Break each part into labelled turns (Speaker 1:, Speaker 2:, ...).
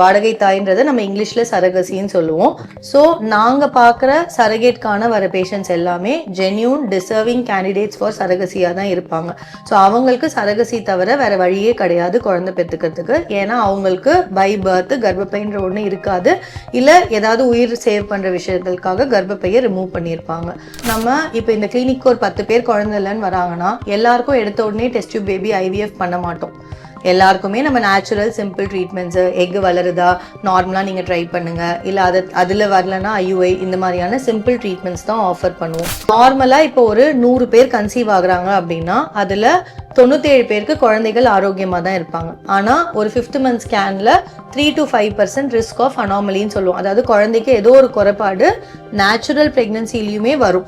Speaker 1: வாடகை தாய்ன்றதை நம்ம இங்கிலீஷில் சரகசின்னு சொல்லுவோம். ஸோ நாங்கள் பார்க்குற சரகேட்கான வர பேஷண்ட்ஸ் எல்லாமே ஜென்யூன் டிசர்விங் கேண்டிடேட்ஸ் ஃபார் சரகசியாக தான் இருப்பாங்க. ஸோ அவங்களுக்கு சரகசி தவிர வேற வழியே கிடையாது குழந்தை பெற்றுக்கிறதுக்கு ஏன்னா அவங்களுக்கு பை பர்த் கர்ப்பப்பைன்ற ஒன்று இருக்காது. இல்லை ஏதாவது உயிர் சேவ் பண்ணுற விஷயங்களுக்காக கர்ப்பப்பையை ரிமூவ் பண்ணியிருப்பாங்க. நம்ம இப்போ இந்த கிளினிக்கு ஒரு பத்து பேர் குழந்தை இல்லைன்னு வராங்கன்னா எல்லாருக்கும் எடுத்த உடனே டெஸ்ட் பேபி ஐவிஎஃப் பண்ண மாட்டோம். எல்லாருக்குமே நம்ம நேச்சுரல் சிம்பிள் ட்ரீட்மெண்ட்ஸு எக் வளருதா நார்மலாக நீங்கள் ட்ரை பண்ணுங்கள் இல்லை அது அதில் வரலன்னா ஐயுஐ இந்த மாதிரியான சிம்பிள் ட்ரீட்மெண்ட்ஸ் தான் ஆஃபர் பண்ணுவோம். நார்மலாக இப்போ ஒரு நூறு பேர் கன்சீவ் ஆகுறாங்க அப்படின்னா அதில் தொண்ணூற்றேழு பேருக்கு குழந்தைகள் ஆரோக்கியமாக தான் இருப்பாங்க. ஆனால் ஒரு fifth month ஸ்கேனில் three to five percent risk of அனாமலின்னு சொல்லுவோம். அதாவது குழந்தைக்கு ஏதோ ஒரு குறைபாடு நேச்சுரல் ப்ரெக்னென்சிலையுமே வரும்.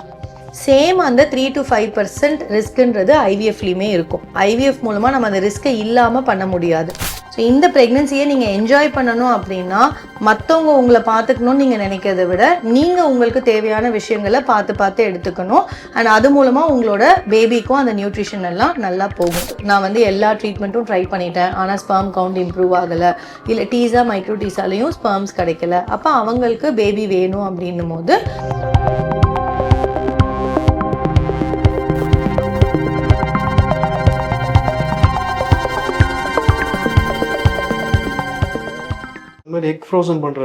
Speaker 1: சேம் அந்த த்ரீ டு ஃபைவ் பர்சன்ட் ரிஸ்க்குன்றது ஐவிஎஃப்லேயுமே இருக்கும். ஐவிஎஃப் மூலமாக நம்ம அந்த ரிஸ்க்கை இல்லாமல் பண்ண முடியாது. ஸோ இந்த ப்ரெக்னென்சியை நீங்கள் என்ஜாய் பண்ணணும் அப்படின்னா மற்றவங்க உங்களை பார்த்துக்கணும்னு நீங்கள் நினைக்கிறத விட நீங்கள் உங்களுக்கு தேவையான விஷயங்களை பார்த்து பார்த்து எடுத்துக்கணும். அண்ட் அது மூலமாக உங்களோட பேபிக்கும் அந்த நியூட்ரிஷன் எல்லாம் நல்லா போகும். நான் வந்து எல்லா ட்ரீட்மெண்ட்டும் ட்ரை பண்ணிட்டேன். ஆனால் ஸ்பேம் கவுண்ட் இம்ப்ரூவ் ஆகலை. இல்லை டீஸா மைக்ரோ டீஸாலையும் ஸ்பேம்ஸ் கிடைக்கல. அப்போ அவங்களுக்கு பேபி வேணும் அப்படின்னும் போது
Speaker 2: மாதிரி எக் ஃப்ரோசன் பண்ணுற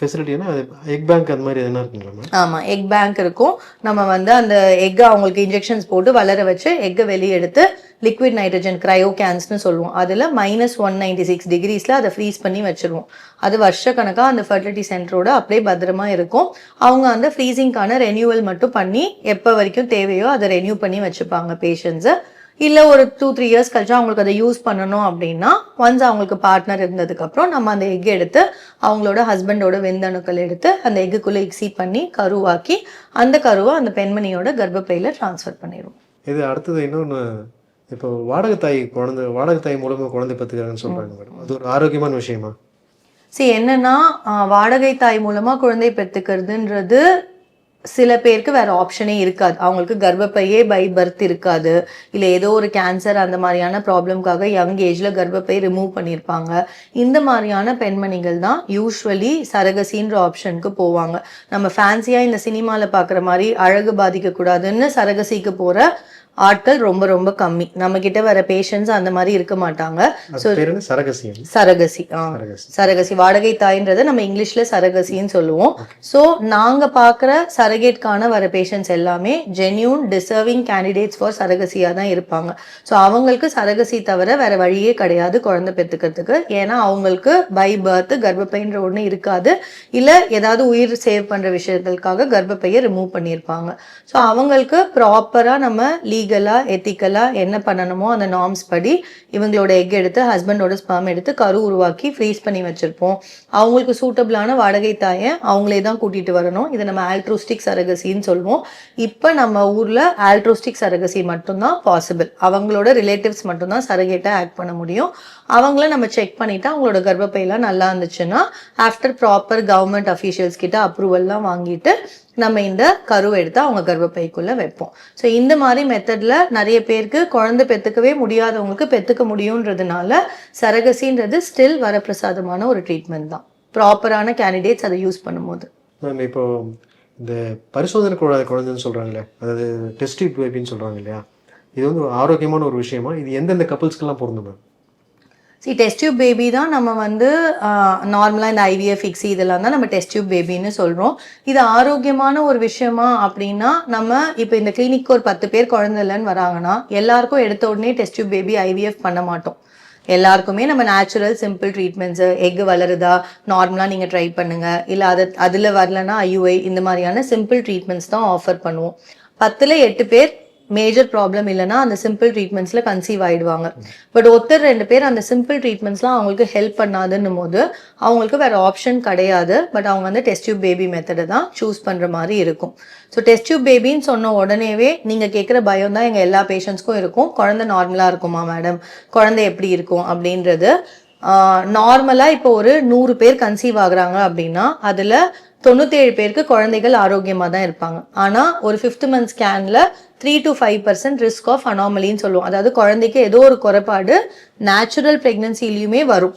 Speaker 2: ஃபெசிலிட்டினா எக் பேங்க் அந்த மாதிரி எதனா இருக்குங்களா மேம்
Speaker 1: ஆமாம் எக் பேங்க் இருக்கும். நம்ம வந்து அந்த எக்கை அவங்களுக்கு இன்ஜெக்ஷன்ஸ் போட்டு வளர வச்சு எக்கை வெளியே எடுத்து லிக்விட் நைட்ரஜன் க்ரையோ கேன்ஸ்னு சொல்லுவோம். அதில் மைனஸ் ஒன் நைன்டி சிக்ஸ் டிகிரிஸில் அதை ஃப்ரீஸ் பண்ணி வச்சிருவோம். அது வருஷக்கணக்காக அந்த ஃபர்டிலிட்டி சென்டரோட அப்படியே பத்திரமா இருக்கும். அவங்க அந்த ஃப்ரீசிங்க்கான ரெனியூவல் மட்டும் பண்ணி எப்போ வரைக்கும் தேவையோ அதை ரெனியூ பண்ணி வச்சுப்பாங்க பேஷண்ட்ஸை இல்லை ஒரு டூ த்ரீ இயர்ஸ் கழிச்சு அவங்களுக்கு அதை யூஸ் பண்ணணும் அப்படின்னா ஒன்ஸ் அவங்களுக்கு பார்ட்னர் இருந்ததுக்கப்புறம் நம்ம அந்த எக் எடுத்து அவங்களோட ஹஸ்பண்டோட வெந்தணுக்கள் எடுத்து அந்த எக்குக்குள்ளே எக்ஸீட் பண்ணி கருவாக்கி அந்த கருவை அந்த பெண்மணியோட கர்ப்பப்பையில் ட்ரான்ஸ்ஃபர் பண்ணிடுவோம்.
Speaker 2: இது அடுத்தது இன்னொன்று இப்போ வாடகை தாய் குழந்தை வாடகை தாய் மூலமாக குழந்தை பெற்றுக்கிறாங்கன்னு சொல்கிறாங்க மேடம். அது ஒரு ஆரோக்கியமான விஷயமா?
Speaker 1: சரி என்னன்னா வாடகை தாய் மூலமா குழந்தை பெற்றுக்கிறதுன்றது சில பேருக்கு வேற ஆப்ஷனே இருக்காது. அவங்களுக்கு கர்ப்பப்பையே பை பர்த் இருக்காது. இல்லை ஏதோ ஒரு கேன்சர் அந்த மாதிரியான ப்ராப்ளம்காக யங் ஏஜ்ல கர்ப்பப்பை ரிமூவ் பண்ணியிருப்பாங்க இந்த மாதிரியான பெண்மணிகள் தான் யூஸ்வலி சரகசின்ற ஆப்ஷனுக்கு போவாங்க. நம்ம ஃபேன்சியாக இந்த சினிமாவில் பார்க்குற மாதிரி அழகு பாதிக்கக்கூடாதுன்னு சரகசிக்கு போகிற ஆட்கள் ரொம்ப ரொம்ப கம்மி. நம்ம கிட்ட வர பேஷண்ட்ஸ் அந்த மாதிரி இருக்க மாட்டாங்க. சரகசி
Speaker 2: சரகசி.
Speaker 1: சரகசி. வாடகை தாய்ன்றதை நம்ம இங்கிலீஷ்ல சரகசின்னு சொல்லுவோம். ஸோ நாங்க பார்க்குற சரகேட்கான வர பேஷண்ட்ஸ் எல்லாமே ஜென்யூன் டிசர்விங் கேண்டிடேட்ஸ் ஃபார் சரகசியாக தான் இருப்பாங்க. ஸோ அவங்களுக்கு சரகசி தவிர வேற வழியே கிடையாது குழந்தை பெற்றுக்கிறதுக்கு ஏன்னா அவங்களுக்கு பை பர்த் கர்ப்பப்பைன்ற ஒன்று இருக்காது. இல்லை ஏதாவது உயிர் சேவ் பண்ணுற விஷயங்களுக்காக கர்ப்பப்பையை ரிமூவ் பண்ணியிருப்பாங்க. ஸோ அவங்களுக்கு ப்ராப்பராக நம்ம லீகலாக எத்திக்கலாக என்ன பண்ணணுமோ அந்த நார்ம்ஸ் படி இவங்களோட எக் எடுத்து ஹஸ்பண்டோட ஸ்பாம் எடுத்து கரு உருவாக்கி ஃப்ரீஸ் பண்ணி வச்சுருப்போம். அவங்களுக்கு சூட்டபிளான வாடகை தாயை அவங்களே தான் கூட்டிகிட்டு வரணும். இதை நம்ம ஆல்ட்ரோஸ்டிக் சரகசின்னு சொல்லுவோம் இப்போ நம்ம ஊரில் ஆல்ட்ரோஸ்டிக் சரகசி மட்டும்தான் பாசிபிள் அவங்களோட ரிலேட்டிவ்ஸ் மட்டும்தான் சரகேட்டாக ஆக்ட் பண்ண முடியும். அவங்கள நம்ம செக் பண்ணிவிட்டு அவங்களோட கர்ப்பப்பையெல்லாம் நல்லா இருந்துச்சுன்னா ஆஃப்டர் ப்ராப்பர் கவர்மெண்ட் அஃபீஷியல்ஸ் கிட்ட அப்ரூவல்லாம் வாங்கிட்டு நம்ம இந்த கருவை எடுத்து அவங்க கர்ப்பப்பைக்குள்ளே வைப்போம். ஸோ இந்த மாதிரி மெத்தடில் நிறைய பேருக்கு குழந்தை பெற்றுக்கவே முடியாதவங்களுக்கு பெற்றுக்க முடியுன்றதுனால சரகசின்றது ஸ்டில் வரப்பிரசாதமான ஒரு ட்ரீட்மெண்ட் தான். ப்ராப்பரான கேண்டிடேட்ஸ் அதை யூஸ் பண்ணும்போது.
Speaker 2: மேம் இப்போ இந்த பரிசோதனை குழந்தை குழந்தைன்னு சொல்கிறாங்களே அதாவது டெஸ்ட் பேபின்னு சொல்கிறாங்க இல்லையா? இது வந்து ஆரோக்கியமான ஒரு விஷயமா? இது எந்தெந்த கப்புள்ஸ்க்கெல்லாம் பொருந்தும் ma'am
Speaker 1: see test tube baby தான் நம்ம வந்து நார்மலாக இந்த ஐவிஎஃப் ஃபிக்ஸி இதெல்லாம் தான் நம்ம டெஸ்ட் டியூப் பேபின்னு சொல்கிறோம் இது ஆரோக்கியமான ஒரு விஷயமா அப்படின்னா நம்ம இப்போ இந்த கிளினிக்கு ஒரு பத்து பேர் குழந்தை இல்லைன்னு வராங்கன்னா எல்லாருக்கும் எடுத்த உடனே டெஸ்ட் டியூப் பேபி ஐவிஎஃப் பண்ண மாட்டோம். எல்லாருக்குமே நம்ம நேச்சுரல் சிம்பிள் ட்ரீட்மெண்ட்ஸு எக் வளருதா நார்மலாக நீங்கள் ட்ரை பண்ணுங்கள் இல்லை அது அதில் வரலன்னா ஐயுஐ இந்த மாதிரியான சிம்பிள் ட்ரீட்மெண்ட்ஸ் தான் ஆஃபர் பண்ணுவோம். பத்தில் எட்டு பேர் மேஜர் ப்ராப்ளம் இல்லைன்னா அந்த சிம்பிள் ட்ரீட்மெண்ட்ஸில் கன்சீவ் ஆயிடுவாங்க. பட் ஒருத்தர் ரெண்டு பேர் அந்த சிம்பிள் ட்ரீட்மெண்ட்ஸ்லாம் அவங்களுக்கு ஹெல்ப் பண்ணாதுன்னும் போது அவங்களுக்கு வேற ஆப்ஷன் கிடையாது. பட் அவங்க வந்து டெஸ்ட் டியூப் பேபி மெத்தடை தான் சூஸ் பண்ணுற மாதிரி இருக்கும். ஸோ டெஸ்ட் டியூப் பேபின்னு சொன்ன உடனேவே நீங்கள் கேட்குற பயம் தான் எங்கள் எல்லா பேஷண்ட்ஸ்க்கும் இருக்கும். குழந்தை நார்மலாக இருக்குமா மேடம் குழந்தை எப்படி இருக்கும் அப்படின்றது நார்மலாக இப்போ ஒரு நூறு பேர் கன்சீவ் ஆகுறாங்க அப்படின்னா அதில் தொண்ணூற்றேழு பேருக்கு குழந்தைகள் ஆரோக்கியமாக தான் இருப்பாங்க. ஆனால் ஒரு fifth month ஸ்கேனில் three to five percent risk of அனாமலின்னு சொல்லுவோம். அதாவது குழந்தைக்கு ஏதோ ஒரு குறைபாடு நேச்சுரல் ப்ரெக்னன்சிலையுமே வரும்.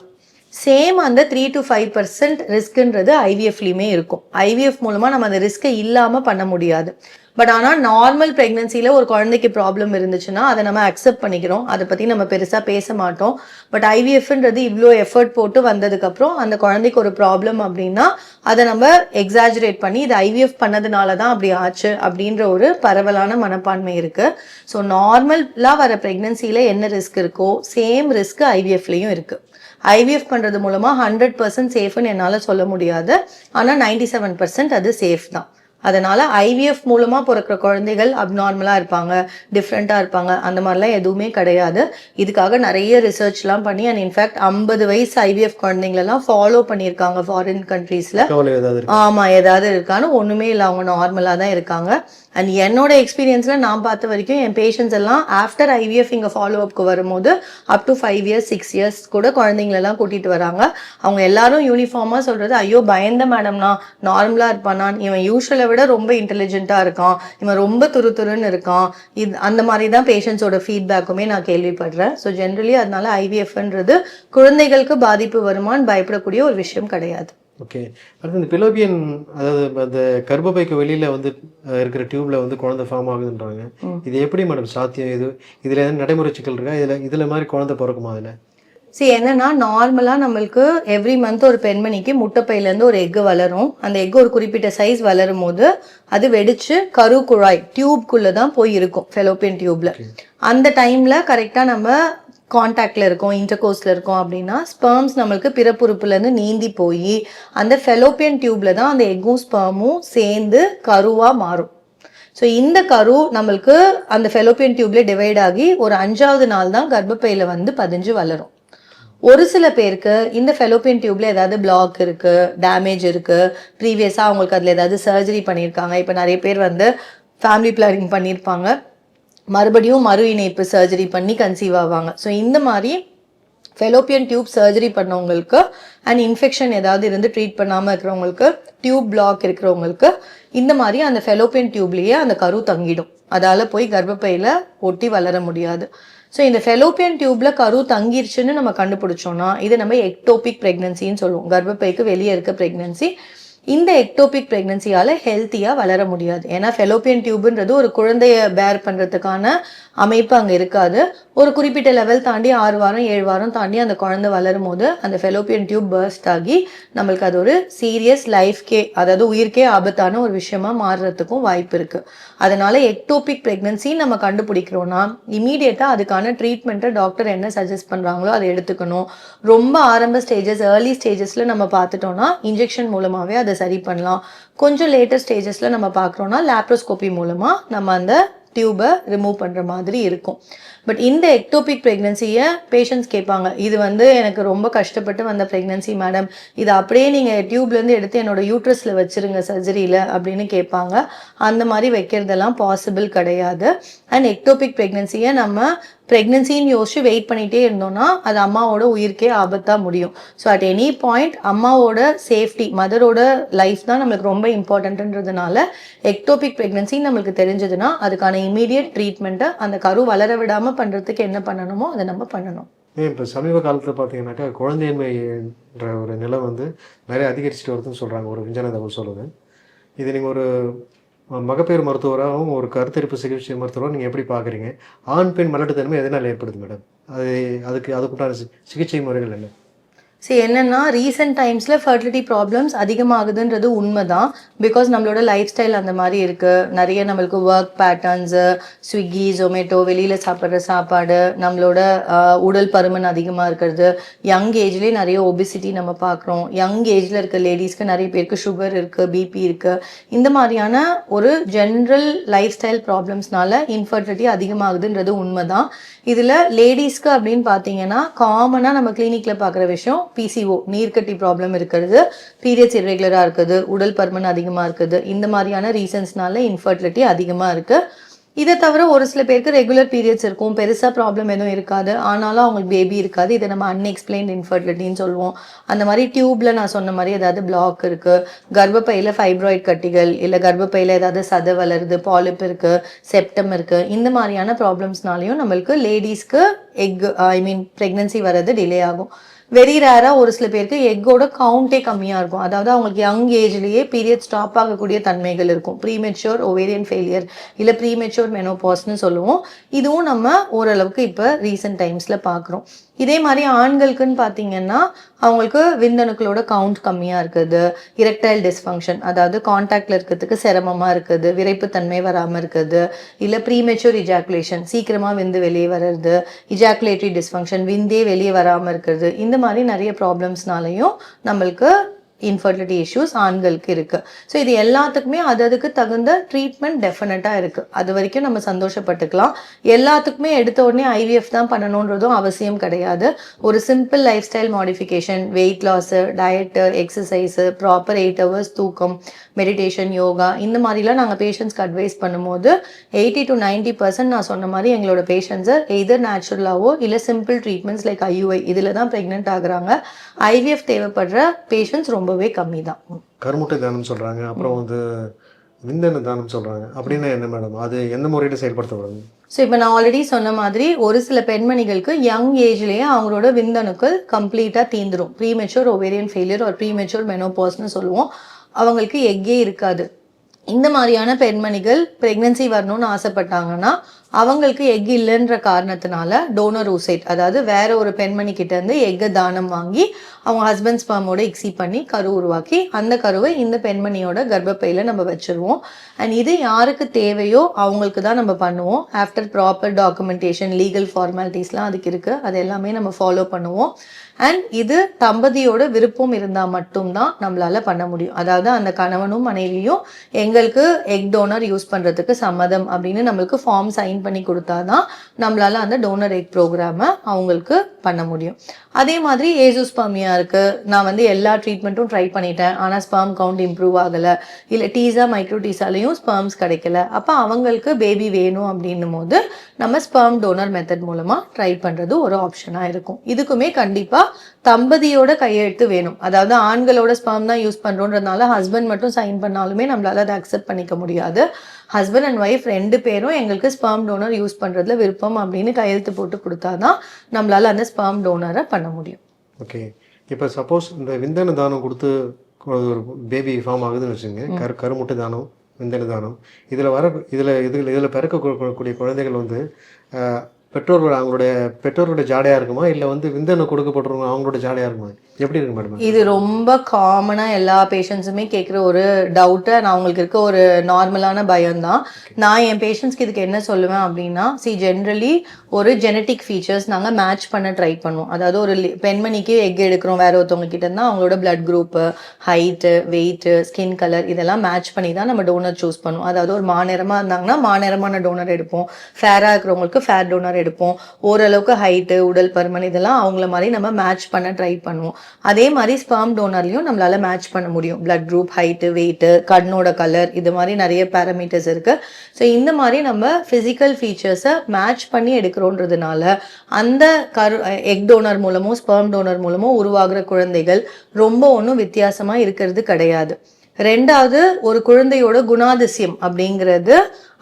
Speaker 1: சேம் அந்த த்ரீ டு ஃபைவ் பர்சன்ட் ரிஸ்க்குன்றது ஐவிஎஃப்லேயுமே இருக்கும். ஐவிஎஃப் மூலமாக நம்ம அந்த ரிஸ்க்கை இல்லாமல் பண்ண முடியாது. பட் ஆனால் நார்மல் ப்ரெக்னன்சியில் ஒரு குழந்தைக்கு ப்ராப்ளம் இருந்துச்சுன்னா அதை நம்ம அக்செப்ட் பண்ணிக்கிறோம். அதை பற்றி நம்ம பெருசாக பேச மாட்டோம். பட் ஐவிஎஃப்ன்றது இவ்வளோ எஃபர்ட் போட்டு வந்ததுக்கப்புறம் அந்த குழந்தைக்கு ஒரு ப்ராப்ளம் அப்படின்னா அதை நம்ம எக்ஸாஜரேட் பண்ணி இது ஐவிஎஃப் பண்ணதுனால தான் அப்படி ஆச்சு அப்படின்ற ஒரு பரவலான மனப்பான்மை இருக்குது ஸோ நார்மலாக வர ப்ரெக்னன்சியில் என்ன ரிஸ்க் இருக்கோ சேம் ரிஸ்க் ஐவிஎஃப்லேயும் இருக்குது ஐவிஎஃப் பண்ணுறது மூலமாக ஹண்ட்ரட் பர்சன்ட் சேஃப்னு என்னால் சொல்ல முடியாது. ஆனால் நைன்டி செவன் பர்சன்ட் அது சேஃப் தான். அதனால ஐவிஎஃப் மூலமா பிறக்கிற குழந்தைகள் அப்நார்மலா இருப்பாங்க டிஃப்ரெண்டா இருப்பாங்க. அந்த மாதிரிலாம் எதுவுமே கிடையாது. இதுக்காக நிறைய ரிசர்ச்லாம் பண்ணி அண்ட் இன்ஃபேக்ட் ஐம்பது வயசு ஐவிஎஃப் குழந்தைங்களெல்லாம் ஃபாலோ பண்ணியிருக்காங்க ஃபாரின் கண்ட்ரீஸ்ல
Speaker 2: கவலை ஏதாவது
Speaker 1: இருக்கான்னு ஒண்ணுமே இல்லை. அவங்க நார்மலா தான் இருக்காங்க. அண்ட் என்னோட எக்ஸ்பீரியன்ஸ்ல நான் பார்த்த வரைக்கும் என் பேஷண்ட்ஸ் எல்லாம் ஆஃப்டர் ஐவிஎஃப் இங்க ஃபாலோ அப்க்கு வரும்போது up to five years six years கூட குழந்தைங்களெல்லாம் கூட்டிட்டு வராங்க. அவங்க எல்லாரும் யூனிஃபார்மா சொல்றது ஐயோ பயந்த மேடம்னா நார்மலா இருப்பானா இவன் யூஸ்வலை விட ரொம்ப இன்டெலிஜென்ட்டா இருக்கான். இவன் ரொம்ப துரு துருன்னு இருக்கான். இது அந்த மாதிரி தான் பேஷண்ட்ஸோட ஃபீட்பேக்குமே நான் கேள்விப்படுறேன். ஸோ ஜென்ரலி அதனால ஐவிஎஃப்ன்றது குழந்தைகளுக்கு பாதிப்பு வருமான்னு பயப்படக்கூடிய ஒரு விஷயம் கிடையாது.
Speaker 2: ஓகே அடுத்து இந்த பிலோபியன் அதாவது அந்த கர்ப்பப்பைக்கு வெளியில வந்து இருக்கிற டியூப்ல வந்து குழந்தை ஃபார்ம் ஆகுதுன்றாங்க. இது எப்படி மேடம் சாத்தியம்? இது இதுல எதாவது நடைமுறை சிக்கல் இருக்கா? இதுல இதுல மாதிரி குழந்தை பிறக்குமா அதுல?
Speaker 1: See என்னன்னா நார்மலா நம்மளுக்கு எவ்ரி மந்த் ஒரு பெண்மணிக்கு முட்டைப்பையில இருந்து ஒரு எக் வளரும். அந்த எக் ஒரு குறிப்பிட்ட சைஸ் வளரும் போது அது வெடிச்சு கரு குழாய் டியூப்குள்ள தான் போய் இருக்கும் ஃபெலோப்பியன் டியூப்ல அந்த டைம்ல கரெக்டா நம்ம காண்டாக்ட்ல இருக்கோம் இன்டர்கோர்ஸ்ல இருக்கோம் அப்படின்னா ஸ்பெர்ம்ஸ் நம்மளுக்கு பிறப்புறுப்புல இருந்து நீந்தி போய் அந்த ஃபெலோப்பியன் டியூப்ல தான் அந்த எக்கும் ஸ்பெர்மும் சேர்ந்து கருவா மாறும். ஸோ இந்த கரு நம்மளுக்கு அந்த ஃபெலோப்பியன் டியூப்ல டிவைட் ஆகி ஒரு அஞ்சாவது நாள் தான் கர்ப்பப்பையில வந்து பதிஞ்சு வளரும். ஒரு சில பேருக்கு இந்த ஃபெலோப்பியன் டியூப்ல ஏதாவது பிளாக் இருக்கு டேமேஜ் இருக்கு. ப்ரீவியஸாக அவங்களுக்கு அதில் ஏதாவது சர்ஜரி பண்ணியிருக்காங்க. இப்போ நிறைய பேர் வந்து ஃபேமிலி பிளானிங் பண்ணியிருப்பாங்க. மறுபடியும் மறு இணைப்பு சர்ஜரி பண்ணி கன்சீவ் ஆவாங்க. ஸோ இந்த மாதிரி ஃபெலோப்பியன் டியூப் சர்ஜரி பண்ணவங்களுக்கு அண்ட் இன்ஃபெக்ஷன் ஏதாவது இருந்து ட்ரீட் பண்ணாமல் இருக்கிறவங்களுக்கு டியூப் பிளாக் இருக்கிறவங்களுக்கு இந்த மாதிரி அந்த ஃபெலோப்பியன் டியூப்லேயே அந்த கரு தங்கிடும். அதால் போய் கர்ப்பப்பையில் ஒட்டி வளர முடியாது. ஸோ இந்த ஃபெலோப்பியன் டியூப்ல கரு தங்கிருச்சுன்னு நம்ம கண்டுபிடிச்சோம்னா இது நம்ம எக்டோபிக் ப்ரெக்னன்சின்னு சொல்லுவோம். கர்ப்பப்பைக்கு வெளியே இருக்க ப்ரெக்னன்சி இந்த எக்டோபிக் ப்ரெக்னன்சியால ஹெல்த்தியாக வளர முடியாது. ஏன்னா ஃபெலோப்பியன் டியூப்ன்றது ஒரு குழந்தைய பேர் பண்ணுறதுக்கான அமைப்பு அங்கே இருக்காது. ஒரு குறிப்பிட்ட லெவல் தாண்டி ஆறு வாரம் ஏழு வாரம் தாண்டி அந்த குழந்தை வளரும் போது அந்த ஃபெலோப்பியன் டியூப் பர்ஸ்ட் ஆகி நம்மளுக்கு அது ஒரு சீரியஸ் லைஃப்கே அதாவது உயிர்க்கே ஆபத்தான ஒரு விஷயமா மாறுறதுக்கும் வாய்ப்பு இருக்கு. அதனால எக்டோபிக் ப்ரெக்னன்சி நம்ம கண்டுபிடிக்கிறோம்னா இமீடியட்டாக அதுக்கான ட்ரீட்மெண்ட்டை டாக்டர் என்ன சஜஸ்ட் பண்ணுறாங்களோ அதை எடுத்துக்கணும். ரொம்ப ஆரம்ப ஸ்டேஜஸ் ஏர்லி ஸ்டேஜஸில் நம்ம பார்த்துட்டோம்னா இன்ஜெக்ஷன் மூலமாகவே அதை சரி பண்ணலாம். கொஞ்சம் லேட்டர் ஸ்டேஜஸில் நம்ம பார்க்குறோன்னா லேப்ரோஸ்கோபி மூலமாக நம்ம அந்த டியூபை ரிமூவ் பண்ணுற மாதிரி இருக்கும். பட் இந்த எக்டோபிக் ப்ரெக்னன்சியை பேஷண்ட்ஸ் கேட்பாங்க இது வந்து எனக்கு ரொம்ப கஷ்டப்பட்டு வந்த ப்ரெக்னன்சி மேடம் இது அப்படியே நீங்கள் டியூப்லேருந்து எடுத்து என்னோட யூட்ரஸில் வச்சிருங்க சர்ஜரியில் அப்படின்னு கேட்பாங்க. அந்த மாதிரி வைக்கிறதெல்லாம் பாசிபிள் கிடையாது. அண்ட் எக்டோபிக் ப்ரெக்னன்சியை நம்ம ப்ரெக்னன்சின்னு யோசிச்சு வெயிட் பண்ணிகிட்டே இருந்தோம்னா அது அம்மாவோட உயிருக்கே ஆபத்தாக முடியும். ஸோ அட் எனி பாயிண்ட் அம்மாவோட சேஃப்டி மதரோட லைஃப் தான் நம்மளுக்கு ரொம்ப இம்பார்ட்டன்ட்ன்றதுனால எக்டோபிக் ப்ரெக்னன்சி நம்மளுக்கு தெரிஞ்சதுன்னா அதுக்கான இமீடியட் ட்ரீட்மெண்ட்டை அந்த கரு வளர விடாமல் பண்ணுறதுக்கு என்ன பண்ணணுமோ அதை நம்ம பண்ணணும்.
Speaker 2: இப்போ சமீப காலத்தில் பார்த்தீங்கன்னாக்கா குழந்தையின்மைன்ற ஒரு நிலை வந்து நிறைய அதிகரிச்சுட்டு வருதுன்னு சொல்கிறாங்க ஒரு விஞ்ஞான தகவல் சொல்லுது. இது நீங்கள் ஒரு மகப்பேறு மருத்துவராகவும் ஒரு கருத்தரிப்பு சிகிச்சை மருத்துவராக நீங்கள் எப்படி பார்க்குறீங்க? ஆண் பெண் மலட்டுத்தன்மை எதனால் ஏற்படுது மேடம்? அது அதுக்கு அதுக்குண்டான சிகிச்சை முறைகள் என்ன?
Speaker 1: சரி என்னென்னா ரீசெண்ட் டைம்ஸில் ஃபர்டிலிட்டி ப்ராப்ளம்ஸ் அதிகமாகுதுன்றது உண்மை தான் பிகாஸ் நம்மளோட லைஃப் ஸ்டைல் அந்த மாதிரி இருக்குது நிறைய நம்மளுக்கு ஒர்க் பேட்டர்ன்ஸு ஸ்விக்கி ஜொமேட்டோ வெளியில் சாப்பிட்ற சாப்பாடு நம்மளோட உடல் பருமன் அதிகமாக இருக்கிறது. யங் ஏஜ்லேயே நிறைய ஒபிசிட்டி நம்ம பார்க்குறோம். யங் ஏஜில் இருக்க லேடிஸ்க்கு நிறைய பேருக்கு சுகர் இருக்குது பிபி இருக்குது இந்த மாதிரியான ஒரு ஜென்ரல் லைஃப் ஸ்டைல் ப்ராப்ளம்ஸ்னால இன்ஃபர்டிலிட்டி அதிகமாகுதுன்றது உண்மைதான். இதில் லேடிஸ்க்கு அப்படின்னு பார்த்தீங்கன்னா காமனாக நம்ம கிளினிக்கில் பார்க்குற விஷயம் பிசிஓ நீர்க்கட்டி ப்ராப்ளம் இருக்கிறது. பீரியட்ஸ் இரெகுலராக இருக்குது. உடல் பருமன் அதிகமாக இருக்குது. இந்த மாதிரியான ரீசன்ஸ்னால இன்ஃபர்டிலிட்டி அதிகமாக இருக்குது இதை தவிர ஒரு சில பேருக்கு ரெகுலர் பீரியட்ஸ் இருக்கும். பெருசாக ப்ராப்ளம் எதுவும் இருக்காது. ஆனாலும் அவங்களுக்கு பேபி இருக்காது. இதை நம்ம அன்எக்ஸ்பிளைன்ட் இன்ஃபர்டிலிட்டின்னு சொல்லுவோம். அந்த மாதிரி டியூப்பில் நான் சொன்ன மாதிரி ஏதாவது பிளாக் இருக்குது கர்ப்பப்பையில் ஃபைப்ராய்ட் கட்டிகள் இல்லை கர்ப்பப்பையில் ஏதாவது சதை வளருது பாலிப் இருக்குது செப்டம் இருக்குது இந்த மாதிரியான ப்ராப்ளம்ஸ்னாலையும் நம்மளுக்கு லேடிஸ்க்கு எக் ஐ மீன் ப்ரெக்னன்சி வர்றது டிலே ஆகும். வெரி ரேராக ஒரு சில பேருக்கு எக்கோட கவுண்டே கம்மியாக இருக்கும். அதாவது அவங்களுக்கு யங் ஏஜ்லேயே பீரியட் ஸ்டாப் ஆகக்கூடிய தன்மைகள் இருக்கும். ப்ரீமெச்சோர் ஒவேரியன் ஃபெயிலியர் இல்லை ப்ரீமெச்சூர் மெனோபாஸ்னு சொல்லுவோம். இதுவும் நம்ம ஓரளவுக்கு இப்போ ரீசெண்ட் டைம்ஸில் பார்க்குறோம் இதே மாதிரி ஆண்களுக்குன்னு பார்த்தீங்கன்னா அவங்களுக்கு விந்தணுக்களோட கவுண்ட் கம்மியாக இருக்குது. இரக்டைல் டிஸ்ஃபங்க்ஷன் அதாவது காண்டாக்டில் இருக்கிறதுக்கு சிரமமாக இருக்குது. விரைப்புத்தன்மை வராமல் இருக்குது. இல்லை ப்ரீமெச்சூர் இஜாக்குலேஷன் சீக்கிரமாக விந்து வெளியே வர்றது. இஜாக்குலேட்டரி டிஸ்ஃபங்க்ஷன் விந்தே வெளியே வராமல் இருக்கிறது. இந்த மாதிரி நிறைய ப்ராப்ளம்ஸ்னாலையும் நம்மளுக்கு இன்ஃபர்டிலிட்டி இஷ்யூஸ் ஆண்களுக்கு இருக்குது ஸோ இது எல்லாத்துக்குமே அது அதுக்கு தகுந்த ட்ரீட்மெண்ட் டெஃபினட்டாக இருக்குது அது வரைக்கும் நம்ம சந்தோஷப்பட்டுக்கலாம். எல்லாத்துக்குமே எடுத்த உடனே ஐவிஎஃப் தான் பண்ணணுன்றதும் அவசியம் கிடையாது. ஒரு simple lifestyle modification weight loss diet exercise proper eight hours தூக்கம் மெடிடேஷன் யோகா இந்த மாதிரிலாம் நாங்கள் பேஷண்ட்ஸ்க்கு அட்வைஸ் பண்ணும்போது எயிட்டி டு நைன்டி பர்சன்ட் நான் சொன்ன மாதிரி எங்களோட பேஷண்ட்ஸை எய்தர் நேச்சுரலாவோ இல்லை சிம்பிள் ட்ரீட்மெண்ட்ஸ் லைக் ஐயூஐ இதில் தான் ப்ரெக்னென்ட் ஆகுறாங்க. ஐவிஎஃப் தேவைப்படுற பேஷண்ட்ஸ் ரொம்பவே கம்மி தான்.
Speaker 2: கருமுட்டை தானம் சொல்கிறாங்க அப்புறம் வந்து விந்தணு தானம் சொல்கிறாங்க அப்படின்னா என்ன மேடம் அது எந்த முறையில் செயல்படுத்தப்படுது?
Speaker 1: ஸோ இப்போ நான் ஆல்ரெடி சொன்ன மாதிரி ஒரு சில பெண்மணிகளுக்கு யங் ஏஜ்லேயே அவங்களோட விந்தணுக்கள் கம்ப்ளீட்டாக தீந்துரும். ப்ரீமெச்சூர் ஒவேரியன் ஃபெயிலியர் ஒரு ப்ரீமெச்சூர் மெனோபாஸ்னு சொல்லுவோம். அவங்களுக்கு எக்கே இருக்காது. இந்த மாதிரியான பெண்மணிகள் ப்ரெக்னென்சி வரணும்னு ஆசைப்பட்டாங்கன்னா அவங்களுக்கு எக் இல்லைன்ற காரணத்தினால டோனர் ஊசைட் அதாவது வேற ஒரு பெண்மணி கிட்ட இருந்து எக்கை தானம் வாங்கி அவங்க ஹஸ்பண்ட் ஸ்பாமோட எக்ஸி பண்ணி கரு உருவாக்கி அந்த கருவை இந்த பெண்மணியோட கர்ப்பப்பையில நம்ம வச்சிருவோம். அண்ட் இது யாருக்கு தேவையோ அவங்களுக்கு தான் நம்ம பண்ணுவோம். ஆஃப்டர் ப்ராப்பர் டாக்குமெண்டேஷன் லீகல் ஃபார்மாலிட்டிஸ்லாம் அதுக்கு இருக்குது அது எல்லாமே நம்ம ஃபாலோ பண்ணுவோம். அண்ட் இது தம்பதியோட விருப்பம் இருந்தால் மட்டும்தான் நம்மளால் பண்ண முடியும். அதாவது அந்த கணவனும் மனைவியும் எங்களுக்கு எக் டோனர் யூஸ் பண்ணுறதுக்கு சம்மதம் அப்படின்னு நம்மளுக்கு ஃபார்ம் சைன் பண்ணி கொடுத்தாதான் நம்மளால் அந்த டோனர் எக் ப்ரோக்ராமை அவங்களுக்கு பண்ண முடியும். அதே மாதிரி ஏசுஸ்பாமியா இருக்கு. நான் வந்து எல்லா ட்ரீட்மெண்ட்டும் ட்ரை பண்ணிட்டேன். ஆனால் ஸ்பெர்ம் கவுண்ட் இம்ப்ரூவ் ஆகலை. இல்லை டீசா மைக்ரோ டீசாலையும் ஸ்பெர்ம்ஸ் கிடைக்கல. அப்போ அவங்களுக்கு பேபி வேணும் அப்படின்னும் போது நம்ம ஸ்பெர்ம் டோனர் மெத்தட் மூலமாக ட்ரை பண்ணுறது ஒரு ஆப்ஷனாக இருக்கும். இதுக்குமே கண்டிப்பாக தம்பதியோட கையெழுத்து வேணும். அதாவது ஆண்களோட ஸ்பெர்ம் தான் யூஸ் பண்ணுறோன்றதுனால ஹஸ்பண்ட் மட்டும் சைன் பண்ணாலுமே நம்மளால் அதை அக்செப்ட் பண்ணிக்க முடியாது. ஹஸ்பண்ட் அண்ட் ஒய்ஃப் ரெண்டு பேரும் எங்களுக்கு ஸ்பெர்ம் டோனர் யூஸ் பண்ணுறதுல விருப்பம் அப்படின்னு கையெழுத்து போட்டு கொடுத்தா தான் நம்மளால் அந்த ஸ்பெர்ம் டோனரை பண்ண முடியும்.
Speaker 2: ஓகே இப்போ சப்போஸ் இந்த விந்தணு தானம் கொடுத்து ஒரு பேபி ஃபார்ம் ஆகுதுன்னு வச்சுங்க கரு கருமுட்டை தானம் விந்தணு தானம். இதில் வர இதில் இதில் இதில் பிறக்கக்கூடிய குழந்தைகள் வந்து பெற்றோர்கள் அவங்களுடைய பெற்றோர்களுடைய ஜாடையாக இருக்குமா? இல்லை வந்து விந்தணு கொடுக்கப்படுறவங்க அவங்களோட ஜாடையாக இருக்குமா? எப்படி இருக்கு மேடம்
Speaker 1: இது ரொம்ப காமனாக எல்லா பேஷண்ட்ஸுமே கேட்குற ஒரு டவுட்டு நான் அவங்களுக்கு இருக்க ஒரு நார்மலான பயம்தான் நான் என் பேஷண்ட்ஸ்க்கு இதுக்கு என்ன சொல்லுவேன் அப்படின்னா சி ஜென்ரலி ஒரு ஜெனட்டிக் ஃபீச்சர்ஸ் நாங்கள் மேட்ச் பண்ண ட்ரை பண்ணுவோம். அதாவது ஒரு பெண்மணிக்கு எக் எடுக்கிறோம் வேற ஒருத்தவங்க கிட்ட இருந்தால் அவங்களோட blood group height weight skin colour இதெல்லாம் மேட்ச் பண்ணி தான் நம்ம டோனர் சூஸ் பண்ணுவோம். அதாவது ஒரு மாநிறமாக இருந்தாங்கன்னா மாநிறமான டோனர் எடுப்போம். ஃபேராக இருக்கிறவங்களுக்கு ஃபேர் டோனர் எடுப்போம். ஓரளவுக்கு ஹைட்டு உடல் பருமன் இதெல்லாம் அவங்கள மாதிரி நம்ம மேட்ச் பண்ண ட்ரை பண்ணுவோம். அதே மாதிரி ஸ்பெர்ம் டோனர்லையும் நம்மளால மேட்ச் பண்ண முடியும். பிளட் குரூப் ஹைட்டு வெயிட்டு கண்ணோட கலர் இது மாதிரி நிறைய பேராமீட்டர்ஸ் இருக்கு. ஸோ இந்த மாதிரி நம்ம ஃபிசிக்கல் ஃபீச்சர்ஸை மேட்ச் பண்ணி எடுக்கிறோன்றதுனால அந்த கரு எக் டோனர் மூலமோ ஸ்பெர்ம் டோனர் மூலமோ உருவாகிற குழந்தைகள் ரொம்ப ஒன்றும் வித்தியாசமாக இருக்கிறது கிடையாது. ரெண்டாவது ஒரு குழந்தையோட குணாதிசயம் அப்படிங்கிறது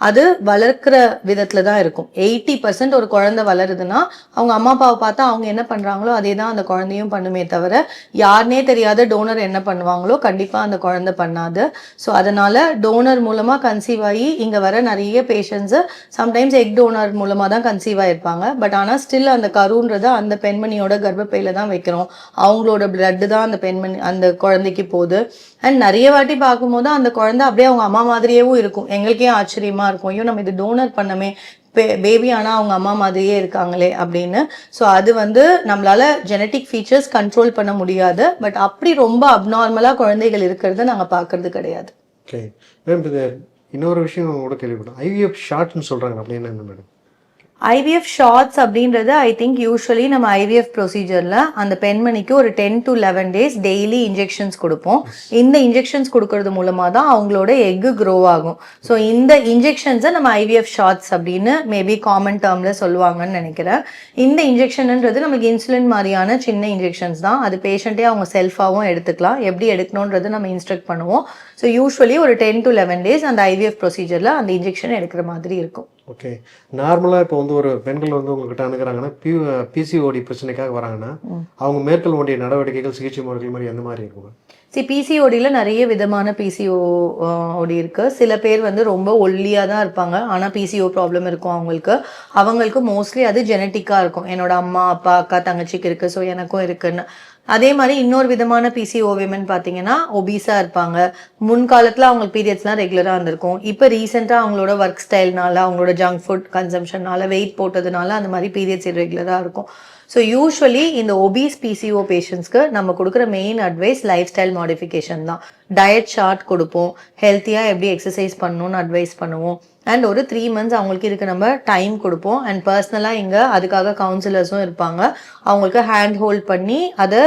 Speaker 1: அது வளர்க்குற விதத்துல தான் இருக்கும். எயிட்டி பர்சன்ட் ஒரு குழந்தை வளருதுன்னா அவங்க அம்மா அப்பாவை பார்த்தா அவங்க என்ன பண்ணுறாங்களோ அதே தான் அந்த குழந்தையும் பண்ணுமே தவிர யாருனே தெரியாத டோனர் என்ன பண்ணுவாங்களோ கண்டிப்பாக அந்த குழந்தை பண்ணாது. ஸோ அதனால டோனர் மூலமாக கன்சீவ் ஆகி இங்கே வர நிறைய பேஷண்ட்ஸு சம்டைம்ஸ் எக் டோனர் மூலமாக தான் கன்சீவ் ஆயிருப்பாங்க. பட் ஆனால் ஸ்டில் அந்த கருன்றது அந்த பெண்மணியோட கர்ப்பப்பையில் தான் வைக்கிறோம். அவங்களோட பிளட்டு தான் அந்த பெண்மணி அந்த குழந்தைக்கு போகுது. அண்ட் நிறைய வாட்டி பார்க்கும்போது அந்த குழந்தை அப்படியே அவங்க அம்மா மாதிரியேவும் இருக்கும். எங்களுக்கே ஆச்சரியமாக ஆச்சரியமா இருக்கும். ஐயோ நம்ம இது டோனர் பண்ணமே. பேபி ஆனால் அவங்க அம்மா மாதிரியே இருக்காங்களே அப்படின்னு. ஸோ அது வந்து நம்மளால ஜெனட்டிக் ஃபீச்சர்ஸ் கண்ட்ரோல் பண்ண முடியாது. பட் அப்படி ரொம்ப அப்நார்மலாக குழந்தைகள் இருக்கிறத நாங்கள் பார்க்கறது கிடையாது.
Speaker 2: ஓகே மேம் இது இன்னொரு விஷயம் கூட கேள்விப்பட்டோம் ஐவிஎஃப் ஷார்ட்னு சொல்கிறாங்க அப்படின்னு என்ன மேடம்
Speaker 1: ஐவிஎஃப் ஷார்ட்ஸ் அப்படின்றது ஐ திங்க் யூஸ்வலி நம்ம ஐவிஎஃப் ப்ரொசீஜரில் அந்த பெண்மணிக்கு ஒரு ten to eleven days daily injections கொடுப்போம். இந்த இன்ஜெக்ஷன்ஸ் கொடுக்கறது மூலமாக தான் அவங்களோட எக்கு க்ரோ ஆகும். ஸோ இந்த இன்ஜெக்ஷன்ஸை நம்ம ஐவிஎஃப் ஷார்ட்ஸ் அப்படின்னு மேபி காமன் டேர்மில் சொல்லுவாங்கன்னு நினைக்கிறேன். இந்த இன்ஜெக்ஷன்ன்றது நமக்கு இன்சுலின் மாதிரியான சின்ன இன்ஜெக்ஷன்ஸ் தான். அது பேஷண்ட்டே அவங்க செல்ஃபாகவும் எடுத்துக்கலாம். எப்படி எடுக்கணுன்றது நம்ம இன்ஸ்ட்ரக்ட் பண்ணுவோம். ஸோ யூஸ்வலி ஒரு டென் டு லெவன் டேஸ் அந்த ஐவிஎஃப் ப்ரொசீஜரில் அந்த இன்ஜெக்ஷன் எடுக்கிற மாதிரி இருக்கும்.
Speaker 2: ஓகே நார்மலாக இப்போ வந்து ஒரு பெண்கள் வந்து உங்ககிட்ட அணுகிறாங்கன்னா பி பிசிஓடி பிரச்சனைக்காக வராங்கன்னா அவங்க மேற்கொள்ள வேண்டிய நடவடிக்கைகள் சிகிச்சை முறைகள் மாதிரி எந்த மாதிரி இருக்கும்?
Speaker 1: சி பிசிஓடியில் நிறைய விதமான பிசிஓ ஓடி இருக்கு. சில பேர் வந்து ரொம்ப ஒல்லியாக தான் இருப்பாங்க. ஆனால் பிசிஓ ப்ராப்ளம் இருக்கும் அவங்களுக்கு. அவங்களுக்கு மோஸ்ட்லி அது ஜெனட்டிக்காக இருக்கும். என்னோட அம்மா அப்பா அக்கா தங்கச்சிக்கு இருக்கு ஸோ எனக்கும் இருக்குன்னு. அதே மாதிரி இன்னொரு விதமான பிசிஓ விமன் பார்த்தீங்கன்னா ஒபீஸாக இருப்பாங்க. முன்காலத்தில் அவங்களுக்கு பீரியட்ஸ்லாம் ரெகுலராக இருந்திருக்கும். இப்போ ரீசெண்டாக அவங்களோட ஒர்க் ஸ்டைல்னால அவங்களோட ஜங்க் ஃபுட் கன்சம்ஷன்னால வெயிட் போட்டதுனால அந்த மாதிரி பீரியட்ஸ் இரெகுலராக இருக்கும். ஸோ யூஸ்வலி இந்த ஒபீஸ் பிசிஓ பேஷண்ட்ஸ்க்கு நம்ம கொடுக்குற main advice life style modification தான். டயட் ஷார்ட் கொடுப்போம். ஹெல்த்தியாக எப்படி எக்ஸசைஸ் பண்ணணும்னு அட்வைஸ் பண்ணுவோம். அண்ட் ஒரு த்ரீ மந்த்ஸ் அவங்களுக்கு இதுக்கு நம்ம டைம் கொடுப்போம். அண்ட் பர்சனலாக இங்கே அதுக்காக கவுன்சிலர்ஸும் இருப்பாங்க. அவங்களுக்கு ஹேண்ட் ஹோல்ட் பண்ணி அதை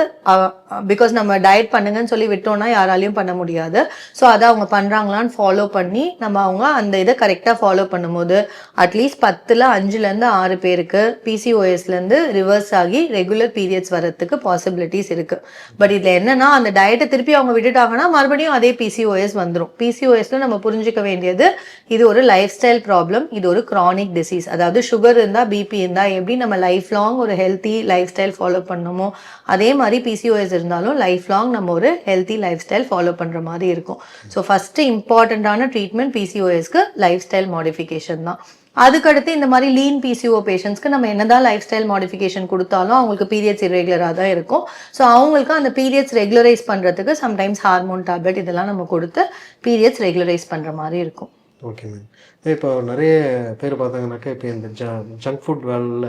Speaker 1: பிகாஸ் நம்ம டயட் பண்ணுங்கன்னு சொல்லி விட்டோம்னா யாராலையும் பண்ண முடியாது. ஸோ அதை அவங்க பண்ணுறாங்களான்னு ஃபாலோ பண்ணி நம்ம அவங்க அந்த இதை கரெக்டாக ஃபாலோ பண்ணும்போது அட்லீஸ்ட் பத்தில் அஞ்சுலேருந்து ஆறு பேருக்கு பிசிஓஎஸ்லேருந்து ரிவர்ஸ் ஆகி ரெகுலர் பீரியட்ஸ் வர்றதுக்கு பாசிபிலிட்டிஸ் இருக்குது பட் இதில் என்னன்னா அந்த டயட்டை திருப்பி அவங்க விட்டுட்டாங்கன்னா மறுபடியும் அதே பிசிஓஎஸ் வந்துடும் பிசிஓஎஸ்ல நம்ம புரிஞ்சுக்க வேண்டியது இது ஒரு லைஃப் ஸ்டைல் ப்ராப்ளம் இது ஒரு க்ரானிக் டிசீஸ் அதாவது சுகர் இருந்தால் பிபி இருந்தால் எப்படி நம்ம லைஃப் லாங் ஒரு ஹெல்த்தி லைஃப் ஸ்டைல் ஃபாலோ பண்ணணுமோ அதே மாதிரி பிசிஓஎஸ் இருந்தாலும் லைஃப் லாங் நம்ம ஒரு ஹெல்த்தி லைஃப் ஸ்டைல் ஃபாலோ பண்ணுற மாதிரி இருக்கும். ஸோ ஃபஸ்ட்டு இம்பார்ட்டண்ட்டான ட்ரீட்மெண்ட் பிசிஓஎஸ்க்கு லைஃப் ஸ்டைல் மாடிஃபிகேஷன் தான். அதுக்கடுத்து இந்த மாதிரி லீன் பிசிஓ பேஷண்ட்ஸ்க்கு நம்ம என்னதான் லைஃப் ஸ்டைல் மாடிஃபிகேஷன் கொடுத்தாலும் அவங்களுக்கு பீரியட்ஸ் இரெகுலராக தான் இருக்கும். ஸோ அவங்களுக்கு அந்த பீரியட்ஸ் ரெகுலரைஸ் பண்ணுறதுக்கு சம்டைம்ஸ் ஹார்மோன் டேப்லெட் இதெல்லாம் நம்ம கொடுத்து பீரியட்ஸ் ரெகுலரைஸ் பண்ணுற மாதிரி இருக்கும்.
Speaker 2: ஓகே மேம் இப்போ நிறைய பேர் பார்த்தாங்கன்னாக்கா இப்போ இந்த ஜ ஜங்க் ஃபுட் வேலையில்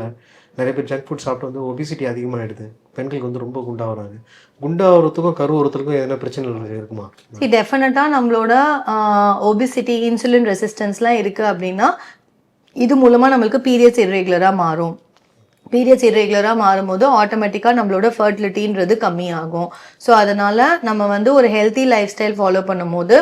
Speaker 2: நிறைய பேர் ஜங்க் ஃபுட் சாப்பிட்டு வந்து ஒபிசிட்டி அதிகமாகிடுது பெண்களுக்கு வந்து ரொம்ப குண்டாகிறாங்க குண்டாகிறதுக்கும் கருவுறதுக்கும் எதனா பிரச்சனை இருக்குமா?
Speaker 1: சரி டெஃபினட்டாக நம்மளோட ஒபிசிட்டி இன்சுலின் ரெசிஸ்டன்ஸ்லாம் இருக்குது அப்படின்னா இது மூலமாக நம்மளுக்கு பீரியட்ஸ் இர்ரெகுலராக மாறும். பீரியட்ஸ் இரெகுலராக மாறும்போது ஆட்டோமேட்டிக்காக நம்மளோட ஃபர்டிலிட்டின்றது கம்மியாகும். ஸோ அதனால் நம்ம வந்து ஒரு ஹெல்த்தி லைஃப் ஸ்டைல் ஃபாலோ பண்ணும்போது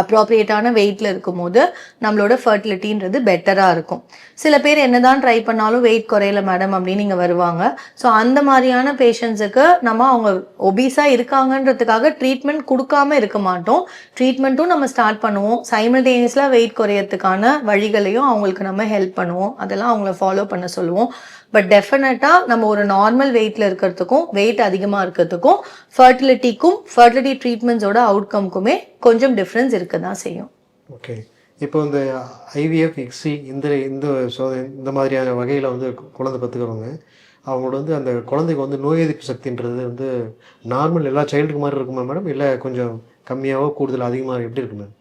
Speaker 1: அப்ராப்ரியேட்டான வெயிட்டில் இருக்கும்போது நம்மளோட ஃபர்டிலிட்டின்றது பெட்டராக இருக்கும். சில பேர் என்னதான் ட்ரை பண்ணாலும் வெயிட் குறையல மேடம் அப்படின்னு இங்கே வருவாங்க. ஸோ அந்த மாதிரியான பேஷண்ட்ஸுக்கு நம்ம அவங்க ஒபீஸாக இருக்காங்கன்றதுக்காக ட்ரீட்மெண்ட் கொடுக்காம இருக்க மாட்டோம். ட்ரீட்மெண்ட்டும் நம்ம ஸ்டார்ட் பண்ணுவோம். சைமல்டேனியஸாக வெயிட் குறையறதுக்கான வழிகளையும் அவங்களுக்கு நம்ம ஹெல்ப் பண்ணுவோம். அதெல்லாம் அவங்கள ஃபாலோ பண்ண சொல்லுவோம். பட் டெஃபினட்டாக நம்ம ஒரு நார்மல் வெயிட்டில் இருக்கிறதுக்கும் வெயிட் அதிகமாக இருக்கிறதுக்கும் ஃபர்டிலிட்டிக்கும் ஃபர்டிலிட்டி ட்ரீட்மெண்ட்ஸோட அவுட்கம்க்குமே கொஞ்சம் டிஃப்ரென்ஸ் இருக்க தான் செய்யும்.
Speaker 2: ஓகே இப்போ இந்த ஐவிஎஃப் எக்ஸி இந்த இந்த சோதனை இந்த மாதிரியான வகையில் வந்து குழந்தை பெற்றுக்கிறவங்க அவங்களோட வந்து அந்த குழந்தைக்கு வந்து நோய் எதிர்ப்பு சக்தின்றது வந்து நார்மல் எல்லா சைல்டுக்கு மாதிரி இருக்குமா மேடம் இல்லை கொஞ்சம் கம்மியாகவோ கூடுதல் அதிகமாக எப்படி இருக்கு மேம்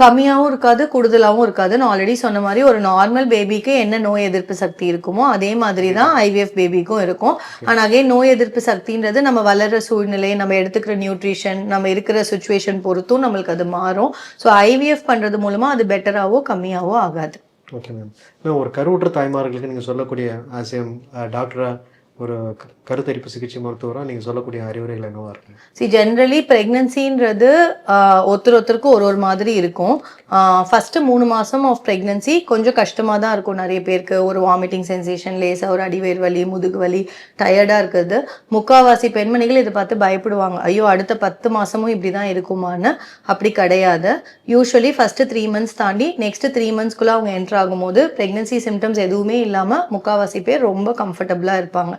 Speaker 1: கம்மியாகவும் இருக்காது கூடுதலாகவும் இருக்காது நான் ஆல்ரெடி சொன்ன மாதிரி ஒரு நார்மல் பேபிக்கு என்ன நோய் எதிர்ப்பு சக்தி இருக்குமோ அதே மாதிரி தான் ஐவிஎஃப் பேபிக்கும் இருக்கும். ஆனால் அகைன் நோய் எதிர்ப்பு சக்தின்றது நம்ம வளர்ற சூழ்நிலை நம்ம எடுத்துக்கிற நியூட்ரிஷன் நம்ம இருக்கிற சுச்சுவேஷன் பொறுத்தும் நம்மளுக்கு அது மாறும். ஸோ ஐவிஎஃப் பண்ணுறது மூலமாக அது பெட்டராகவோ கம்மியாகவோ ஆகாது.
Speaker 2: ஓகே மேம் மேம் ஒரு கருவுற்ற தாய்மார்களுக்கு நீங்கள் சொல்லக்கூடிய ஆசியம் டாக்டராக ஒரு கருத்தரிப்பு சிகிச்சை மருத்துவராக நீங்கள் சொல்லக்கூடிய அறிவுரைகள் என்னவா இருக்கு?
Speaker 1: சி ஜென்ரலி ப்ரெக்னன்சின்றது ஒருத்தர் ஒருத்தருக்கு ஒரு ஒரு மாதிரி இருக்கும். ஃபஸ்ட்டு மூணு மாதம் ஆஃப் ப்ரெக்னன்சி கொஞ்சம் கஷ்டமாக தான் இருக்கும் நிறைய பேருக்கு. ஒரு வாமிட்டிங் சென்சேஷன் லேசாக ஒரு அடிவேர் வலி முதுகு வலி டயர்டாக இருக்கிறது முக்காவாசி பெண்மணிகள் இதை பார்த்து பயப்படுவாங்க. ஐயோ அடுத்த பத்து மாதமும் இப்படி தான் இருக்குமான்னு. அப்படி கிடையாது. யூஸ்வலி ஃபஸ்ட்டு த்ரீ மந்த்ஸ் தாண்டி நெக்ஸ்ட் த்ரீ மந்த்ஸ்க்குள்ளே அவங்க என்ட்ரு ஆகும்போது ப்ரெக்னன்சி சிம்டம்ஸ் எதுவுமே இல்லாமல் முக்காவாசி பேர் ரொம்ப கம்ஃபர்டபுளாக இருப்பாங்க.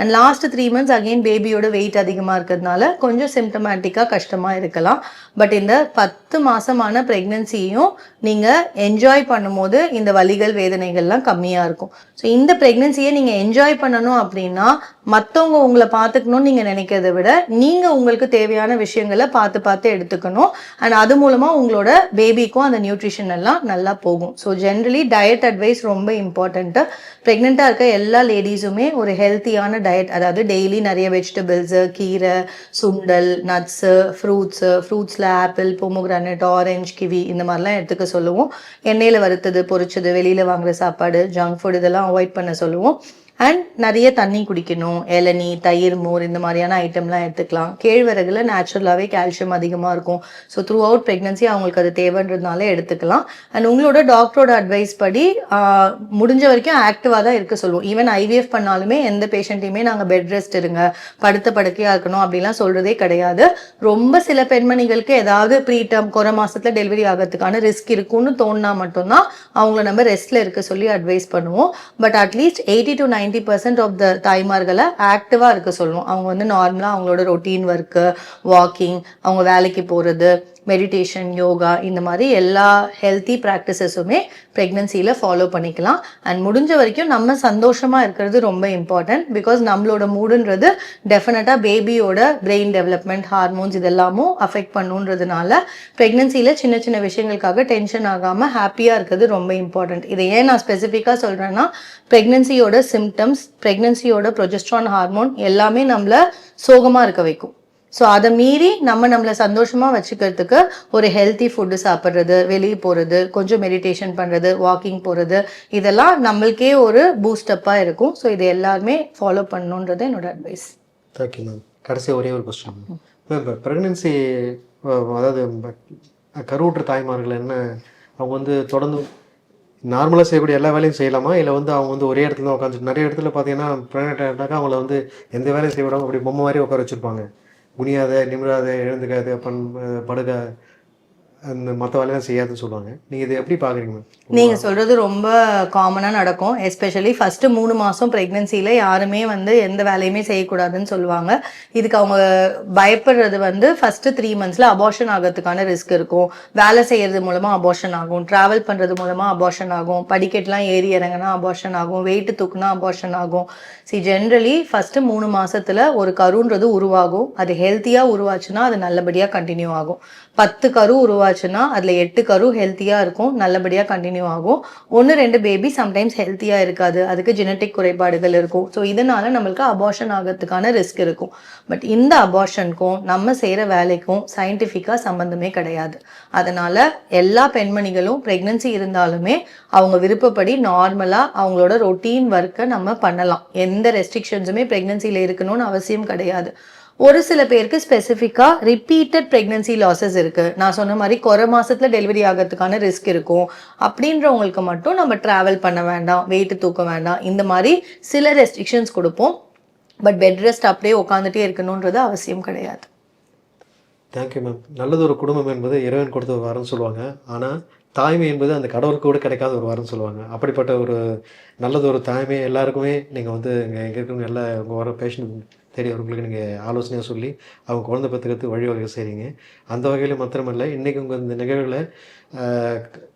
Speaker 1: And last three months again பேபியோட வெயிட் அதிகமாக இருக்கிறதுனால கொஞ்சம் சிம்டமேட்டிக்காக கஷ்டமாக இருக்கலாம். பட் இந்த பத்து மாதமான ப்ரெக்னன்சியும் நீங்கள் என்ஜாய் பண்ணும்போது இந்த வலிகள் வேதனைகள்லாம் கம்மியாக இருக்கும். ஸோ இந்த ப்ரெக்னென்சியை நீங்கள் என்ஜாய் பண்ணணும் அப்படின்னா மற்றவங்க உங்களை பார்த்துக்கணும்னு நீங்கள் நினைக்கிறத விட நீங்கள் உங்களுக்கு தேவையான விஷயங்களை பார்த்து பார்த்து எடுத்துக்கணும். அண்ட் அது மூலமாக உங்களோட பேபிக்கும் அந்த நியூட்ரிஷன் எல்லாம் நல்லா போகும். ஸோ ஜென்ரலி டயட் அட்வைஸ் ரொம்ப இம்பார்ட்டண்ட்டு ப்ரெக்னெண்ட்டாக இருக்க எல்லா லேடிஸுமே ஒரு ஹெல்த்தியான டயட் அதாவது டெய்லி நிறைய வெஜிடபிள்ஸு கீரை சுண்டல் நட்ஸு ஃப்ரூட்ஸு ஃப்ரூட்ஸில் ஆப்பிள் பொமோகிரானட் ஆரஞ்சு கிவி இந்த மாதிரிலாம் எடுத்துக்க சொல்லுவோம். எண்ணெயில் வறுத்தது பொரிச்சது வெளியில் வாங்குற சாப்பாடு ஜங்க் ஃபுட் இதெல்லாம் அவாய்ட் பண்ண சொல்லுவோம். அண்ட் நிறைய தண்ணி குடிக்கணும். இளநீ தயிர் மோர் இந்த மாதிரியான ஐட்டம்லாம் எடுத்துக்கலாம். கேழ்வரகுல நேச்சுரலாகவே கால்சியம் அதிகமாக இருக்கும். ஸோ த்ரூ அவுட் ப்ரெக்னன்சி அவங்களுக்கு அது தேவைன்றதுனால எடுத்துக்கலாம். அண்ட் உங்களோட டாக்டரோட அட்வைஸ் படி முடிஞ்ச வரைக்கும் ஆக்டிவாக தான் இருக்க சொல்லுவோம். ஈவன் ஐவிஎஃப் பண்ணாலுமே எந்த பேஷண்ட்டையுமே நாங்கள் பெட் ரெஸ்ட் இருங்க படுத்த படுக்கையாக இருக்கணும் அப்படிலாம் சொல்கிறதே கிடையாது. ரொம்ப சில பெண்மணிகளுக்கு ஏதாவது ப்ரீ ப்ரீடம் குறை மாதத்தில் டெலிவரி ஆகிறதுக்கான ரிஸ்க் இருக்கும்னு தோணுனா மட்டும்தான் அவங்கள நம்ம ரெஸ்ட்டில் இருக்க சொல்லி அட்வைஸ் பண்ணுவோம். But at least eighty to nine ninety percent of the தாய்மார்களை ஆக்டிவாக இருக்க சொல்லுவோம் அவங்க வந்து நார்மலாக அவங்களோட ரொட்டீன் ஒர்க்கு வாக்கிங் அவங்க வேலைக்கு போகிறது மெடிடேஷன் யோகா இந்த மாதிரி எல்லா ஹெல்த்தி ப்ராக்டிசஸுமே ப்ரெக்னென்சியில் ஃபாலோ பண்ணிக்கலாம். அண்ட் முடிஞ்ச வரைக்கும் நம்ம சந்தோஷமாக இருக்கிறது ரொம்ப இம்பார்ட்டன்ட் பிகாஸ் நம்மளோட மூடுன்றது டெஃபினட்டாக பேபியோட பிரெயின் டெவலப்மெண்ட் ஹார்மோன்ஸ் இதெல்லாமும் அஃபெக்ட் பண்ணுன்றதுனால ப்ரெக்னென்சியில் சின்ன சின்ன விஷயங்களுக்காக டென்ஷன் ஆகாமல் ஹாப்பியாக இருக்கிறது ரொம்ப இம்பார்ட்டன்ட் இதை ஏன் நான் ஸ்பெசிஃபிக்காக சொல்கிறேன்னா ப்ரெக்னன்சியோட சிம்டம்ஸ் ப்ரெக்னென்சியோட ப்ரொஜெஸ்ட்ரான் ஹார்மோன் எல்லாமே நம்மளை சோகமாக இருக்க வைக்கும். ஸோ அதை மீறி நம்ம நம்மளை சந்தோஷமாக வச்சுக்கிறதுக்கு ஒரு ஹெல்த்தி ஃபுட்டு சாப்பிட்றது வெளியே போகிறது கொஞ்சம் மெடிடேஷன் பண்ணுறது வாக்கிங் போகிறது இதெல்லாம் நம்மளுக்கே ஒரு பூஸ்டப்பாக இருக்கும். ஸோ இது எல்லாருமே ஃபாலோ பண்ணணுன்றது என்னோட அட்வைஸ்
Speaker 2: தேங்க்யூ மேம் கடைசி ஒரே ஒரு கொஸ்டின் மேம் இப்போ ப்ரெக்னென்சி அதாவது கருவுற்ற தாய்மார்கள் என்ன அவங்க வந்து தொடர்ந்து நார்மலாக செய்யக்கூடிய எல்லா வேலையும் செய்யலாமா? இல்லை வந்து அவங்க வந்து ஒரே இடத்துல தான் உட்காந்து நிறைய இடத்துல பார்த்தீங்கன்னா ப்ரெக்னென்ட் ஆகிட்டாக்கா அவங்கள வந்து எந்த வேலையும் செய்ய விடாமல் அப்படி பொம்மை மாதிரி உட்கார வச்சுருப்பாங்க. குனியாத நிமிராத எழுந்துக்காது பண் படுக அந்த மற்ற வேலையெல்லாம் செய்யாதுன்னு சொல்லுவாங்க. நீங்கள் இதை எப்படி பார்க்குறீங்க மேம்
Speaker 1: நீங்கள் சொல்கிறது ரொம்ப காமனாக நடக்கும். எஸ்பெஷலி ஃபஸ்ட்டு மூணு மாதம் ப்ரெக்னென்சியில் யாருமே வந்து எந்த வேலையுமே செய்யக்கூடாதுன்னு சொல்லுவாங்க. இதுக்கு அவங்க பயப்படுறது வந்து ஃபஸ்ட்டு த்ரீ மந்த்ஸில் அபார்ஷன் ஆகிறதுக்கான ரிஸ்க் இருக்கும். வேலை செய்கிறது மூலமாக அபார்ஷன் ஆகும். ட்ராவல் பண்ணுறது மூலமாக அபார்ஷன் ஆகும். படிக்கட்டுலாம் ஏறி இறங்கினா அபார்ஷன் ஆகும். வெயிட்டு தூக்குனா அபார்ஷன் ஆகும். சி ஜென்ரலி ஃபஸ்ட்டு மூணு மாதத்தில் ஒரு கருன்றது உருவாகும். அது ஹெல்த்தியாக உருவாச்சுன்னா அது நல்லபடியாக கண்டினியூ ஆகும். பத்து கரு உருவாச்சுன்னா அதில் எட்டு கரு ஹெல்த்தியாக இருக்கும் நல்லபடியாக கண்டினியூ ஆகும். ஒன்று ரெண்டு பேபி சம்டைம்ஸ் ஹெல்த்தியாக இருக்காது. அதுக்கு ஜெனட்டிக் குறைபாடுகள் இருக்கும். ஸோ இதனால நம்மளுக்கு அபார்ஷன் ஆகிறதுக்கான ரிஸ்க் இருக்கும். பட் இந்த அபார்ஷனுக்கும் நம்ம செய்கிற வேலைக்கும் சயின்டிஃபிக்காக சம்மந்தமே கிடையாது. அதனால எல்லா பெண்மணிகளும் ப்ரெக்னன்சி இருந்தாலுமே அவங்க விருப்பப்படி நார்மலாக அவங்களோட ரொட்டீன் ஒர்க்கை நம்ம பண்ணலாம். எந்த ரெஸ்ட்ரிக்ஷன்ஸுமே பிரெக்னன்சியில் இருக்கணும்னு அவசியம் கிடையாது. ஒரு சில பேருக்கு ஸ்பெசிஃபிக்காக ரிப்பீட்டட் ப்ரெக்னன்சி லாசஸ் இருக்குது நான் சொன்ன மாதிரி குறை மாதத்தில் டெலிவரி ஆகிறதுக்கான ரிஸ்க் இருக்கும். அப்படின்றவங்களுக்கு மட்டும் நம்ம ட்ராவல் பண்ண வேண்டாம் வெயிட்டு தூக்க வேண்டாம். இந்த மாதிரி சில ரெஸ்ட்ரிக்ஷன்ஸ் கொடுப்போம். பட் பெட் ரெஸ்ட் அப்படியே உட்காந்துட்டே இருக்கணுன்றது அவசியம் கிடையாது.
Speaker 2: தேங்க்யூ மேம் நல்லது ஒரு குடும்பம் என்பது இறைவன் கொடுத்த ஒரு வரம்னு சொல்லுவாங்க. ஆனால் தாய்மை என்பது அந்த கடவுளுக்கு கூட கிடைக்காத ஒரு வரம்னு சொல்லுவாங்க. அப்படிப்பட்ட ஒரு நல்லது ஒரு தாய்மை எல்லாருக்குமே நீங்கள் வந்து இங்கே எங்கே இருக்கவங்க எல்லா உங்கள் வர பேஷண்ட் தேடி அவர்களுக்கு நீங்கள் ஆலோசனையாக சொல்லி அவங்க குழந்தை பெற்றுக்கிறதுக்கு வழிவகை செய்கிறீங்க அந்த வகையில் மாத்திரமல்ல இன்றைக்கி உங்கள் இந்த நிகழ்வில்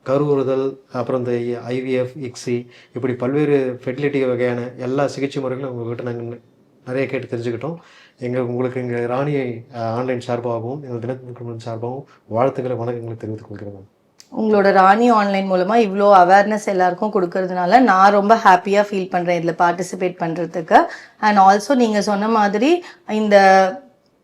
Speaker 2: கருவுறுதல் அப்புறம் இந்த ஐவிஎஃப் இக்ஸி இப்படி பல்வேறு ஃபெர்டிலிட்டி வகையான எல்லா சிகிச்சை முறைகளும் உங்கள்கிட்ட நாங்கள் நிறைய கேட்டு தெரிஞ்சுக்கிட்டோம். எங்கள் உங்களுக்கு எங்கள் ராணி ஆன்லைன் சார்பாகவும் எங்கள் தினத்தின் சார்பாகவும் வாழ்த்துக்களை வணக்கங்களை தெரிவித்துக் கொள்கிறோம்
Speaker 1: உங்களோட ராணி ஆன்லைன் மூலமா இவ்வளோ அவேர்னஸ் எல்லாருக்கும் கொடுக்கறதுனால நான் ரொம்ப ஹாப்பியாக ஃபீல் பண்ணுறேன் இதில் பார்ட்டிசிபேட் பண்ணுறதுக்கு அண்ட் ஆல்சோ நீங்கள் சொன்ன மாதிரி இந்த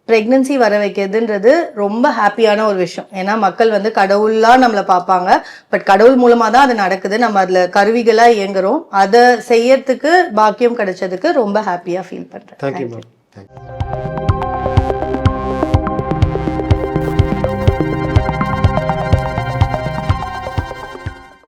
Speaker 1: ப்ரெக்னன்சி வர வைக்கிறதுன்றது ரொம்ப ஹாப்பியான ஒரு விஷயம். ஏன்னா மக்கள் வந்து கடவுளாக நம்மளை பார்ப்பாங்க. பட் கடவுள் மூலமாக தான் அது நடக்குது. நம்ம அதில் கருவிகளாக இயங்குறோம். அதை செய்யறதுக்கு பாக்கியம் கிடைச்சதுக்கு ரொம்ப ஹாப்பியாக ஃபீல் பண்ணுறேன்
Speaker 2: தேங்க்யூ மேம் தேங்க்யூ